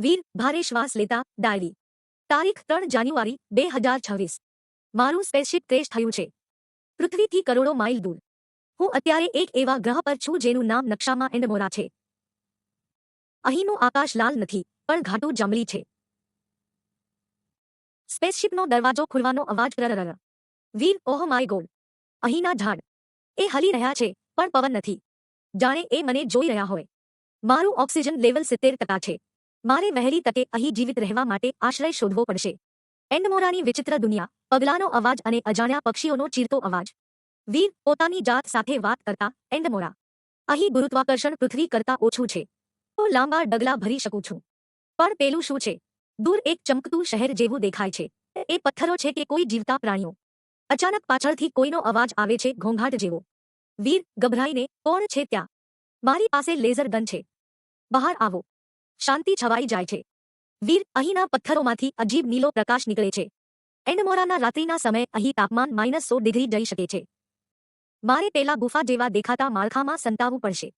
વીર ભારે શ્વાસ લેતા ડાયરી. તારીખ ત્રણ જાન્યુઆરી, બે હજાર છવ્વીસ. મારું સ્પેસશિપ ક્રેશ થયું છે. પૃથ્વીથી કરોડો માઇલ દૂર. હું અત્યારે એક એવા ગ્રહ પર છું જેનું નામ નકશામાં એન્ડમોરા છે. અહીંનું આકાશ લાલ નથી, પણ ઘાટું જમલી છે. સ્પેસશિપનો દરવાજો ખુલવાનો અવાજ પ્રરર વીર, ઓહ માય ગોડ. અહીંના ઝાડ. એ હલી રહ્યા છે, પણ પવન નથી. જાણે એ મને જોઈ રહ્યા હોય. મારું ઓક્સિજન લેવલ સિત્તેર ટકા છે. મારે વહેલી તકે અહીં જીવિત રહેવા માટે આશ્રય શોધવો પડશે. એન્ડમોરાની વિચિત્ર દુનિયા, પગલાનો અવાજ અને અજાણ્યા પક્ષીઓનો ચીરતો અવાજ. વીર પોતાની જાત સાથે વાત કરતા એન્ડમોરા, અહીં ગુરુત્વાકર્ષણ પૃથ્વી કરતા ઓછું છે. હું લાંબા ડગલા ભરી શકું છું. પણ પેલું શું છે? દૂર એક ચમકતું શહેર જેવું દેખાય છે. એ પથ્થરો છે કે કોઈ જીવતા પ્રાણીઓ. અચાનક પાછળથી કોઈનો અવાજ આવે છે ઘોંઘાટ જેવો. વીર ગભરાઈને, કોણ છે ત્યાં? મારી પાસે લેઝર ગન છે. બહાર આવો. શાંતિ છવાઈ જાય છે. વીર અહીંના પથ્થરોમાંથી અજીબ નીલો પ્રકાશ નીકળે છે. એન્ડમોરાના રાત્રિના સમયે અહીં તાપમાન માઇનસ સો ડિગ્રી જઈ શકે છે. મારે પેલા ગુફા જેવા દેખાતા માળખામાં સંતાવવું પડશે.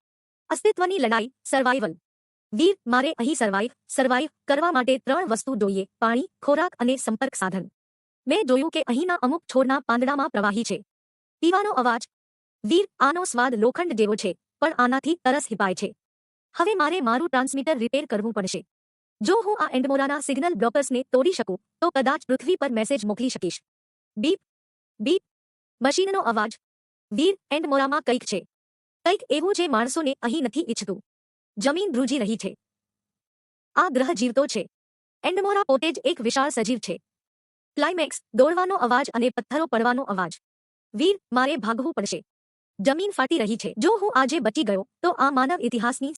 અસ્તિત્વની લડાઈ સર્વાઈવલ વીર, મારે અહીં સર્વાઈવ સર્વાઈવ કરવા માટે ત્રણ વસ્તુ જોઈએ, પાણી, ખોરાક અને સંપર્ક સાધન. મેં જોયું કે અહીંના અમુક છોડના પાંદડામાં પ્રવાહી છે. પીવાનો અવાજ. વીર, આનો સ્વાદ લોખંડ જેવો છે, પણ આનાથી તરસ હિપાય છે. હવે મારે મારું ટ્રાન્સમીટર રિપેર કરવું પડશે. જો હું આ એન્ડમોરાના સિગ્નલ બ્લોકર્સને તોડી શકું, તો કદાચ પૃથ્વી પર મેસેજ મોકલી શકીશ. Beep beep. મશીનનો અવાજ. વીર, એન્ડમોરામાં કંઈક છે. કંઈક એવું જે માણસોને અહીં નથી ઈચ્છતું. જમીન ધ્રુજી રહી છે. આ ગ્રહ જીવતો છે. એન્ડમોરા પોતે જ એક વિશાળ સજીવ છે. ક્લાઇમેક્સ, દોડવાનો અવાજ અને પથ્થરો પડવાનો અવાજ. વીર, મારે ભાગવું પડશે. જમીન ફાટી રહી છે. જો હું આજે બચી ગયો, તો આ માનવ ઇતિહાસની